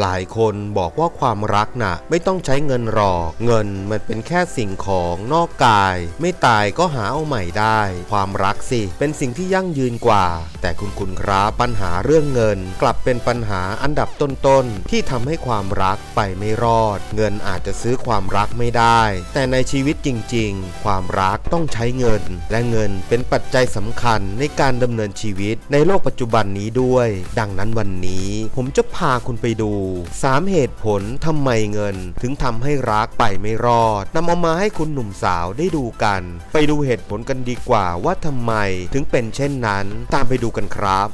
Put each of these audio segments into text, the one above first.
หลายคนบอกว่าความรักน่ะ ไม่ต้องใช้เงินหรอก เงินมันเป็นแค่สิ่งของนอกกาย ไม่ตายก็หาเอาใหม่ได้ ความรักสิ เป็นสิ่งที่ยั่งยืนกว่า แต่คุณคุณครับปัญหาเรื่องเงิน กลับเป็นปัญหาอันดับต้นๆที่ทำให้ความรักไปไม่รอด เงินอาจจะซื้อความรักไม่ได้ แต่ในชีวิตจริง ๆ ความรักต้องใช้เงิน และเงินเป็นปัจจัยสำคัญในการดำเนินชีวิตในโลกปัจจุบันนี้ด้วย ดังนั้นวันนี้ ผมจะพาคุณไปดู3 เหตุผลทำไมเงิน ถึงทำให้รักไปไม่รอดนำเอามาให้คุณหนุ่มสาวได้ดูกัน ไปดูเหตุผลกันดีกว่าว่าทำไมถึงเป็นเช่นนั้น ตามไปดูกันครับ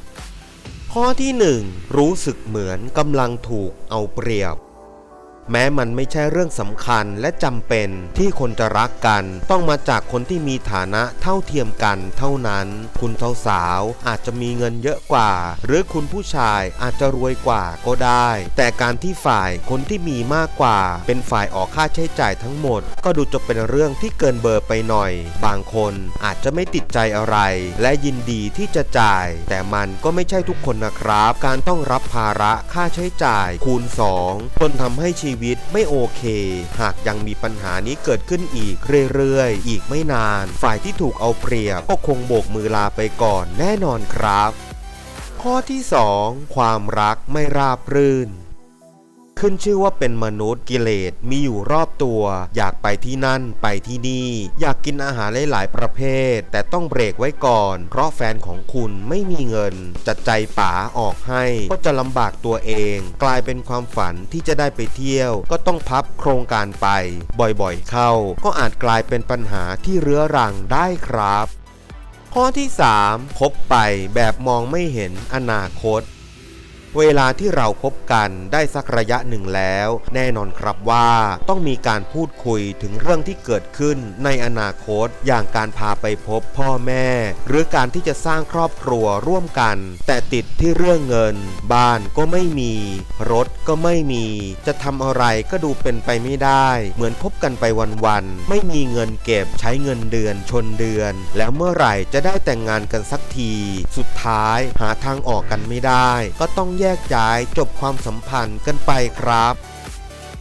ข้อที่ 1 รู้สึกเหมือนกำลังถูกเอาเปรียบ แม้มันไม่ใช่เรื่องสำคัญและจำเป็นที่คนจะรักกัน ต้องมาจากคนที่มีฐานะเท่าเทียมกันเท่านั้น คุณสาวๆอาจจะมีเงินเยอะกว่า หรือคุณผู้ชายอาจจะรวยกว่าก็ได้ แต่การที่ฝ่ายคนที่มีมากกว่า เป็นฝ่ายออกค่าใช้จ่ายทั้งหมด ก็ดูจะเป็นเรื่องที่เกินเบอร์ไปหน่อย บางคนอาจจะไม่ติดใจอะไร และยินดีที่จะจ่าย แต่มันก็ไม่ใช่ทุกคนนะครับ การต้องรับภาระค่าใช้จ่ายคูณ 2 จนทำให้ชีวิตไม่โอเค หากยังมีปัญหานี้เกิดขึ้นอีกเรื่อยๆ อีกไม่นาน ฝ่ายที่ถูกเอาเปรียบก็คงโบกมือลาไปก่อนแน่นอนครับ ข้อที่ 2 ความรักไม่ราบรื่น ขึ้นชื่อว่าเป็นมนุษย์กิเลสมีอยู่รอบตัว อยากไปที่นั่นไปที่นี่ อยากกินอาหารหลายๆประเภท แต่ต้องเบรกไว้ก่อน เพราะแฟนของคุณไม่มีเงิน จัดใจป๋าออกให้ ก็จะลำบากตัวเอง กลายเป็นความฝันที่จะได้ไปเที่ยว ก็ต้องพับโครงการไป บ่อยๆเข้า ก็อาจกลายเป็นปัญหาที่เรื้อรังได้ครับ ข้อที่3คบไปแบบมองไม่เห็นอนาคต เวลาที่เราคบกันได้สักระยะหนึ่งแล้ว แน่นอนครับว่าต้องมีการพูดคุยถึงเรื่องที่เกิดขึ้นในอนาคตอย่างการพาไปพบพ่อแม่ หรือการที่จะสร้างครอบครัวร่วมกัน แต่ติดที่เรื่องเงิน บ้านก็ไม่มี รถก็ไม่มี จะทำอะไรก็ดูเป็นไปไม่ได้ เหมือนคบกันไปวันๆไม่มีเงินเก็บใช้เงินเดือนชนเดือน แล้วเมื่อไหร่จะได้แต่งงานกันสักที สุดท้ายหาทางออกกันไม่ได้ ก็ต้องแยกย้ายจบความสัมพันธ์กันไปครับ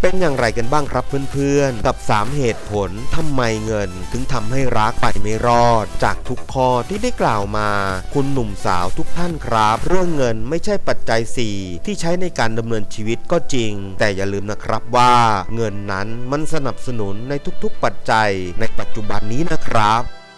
เป็นอย่างไรกันบ้างครับเพื่อนๆ กับ 3 เหตุผลทำไมเงิน ถึงทำให้รักไปไม่รอด จากทุกข้อที่ได้กล่าวมา คุณหนุ่มสาวทุกท่านครับ เรื่องเงินไม่ใช่ปัจจัย 4 ที่ใช้ในการดำเนินชีวิตก็จริง แต่อย่าลืมนะครับว่าเงินนั้นมันสนับสนุนในทุกๆปัจจัยในปัจจุบันนี้นะครับ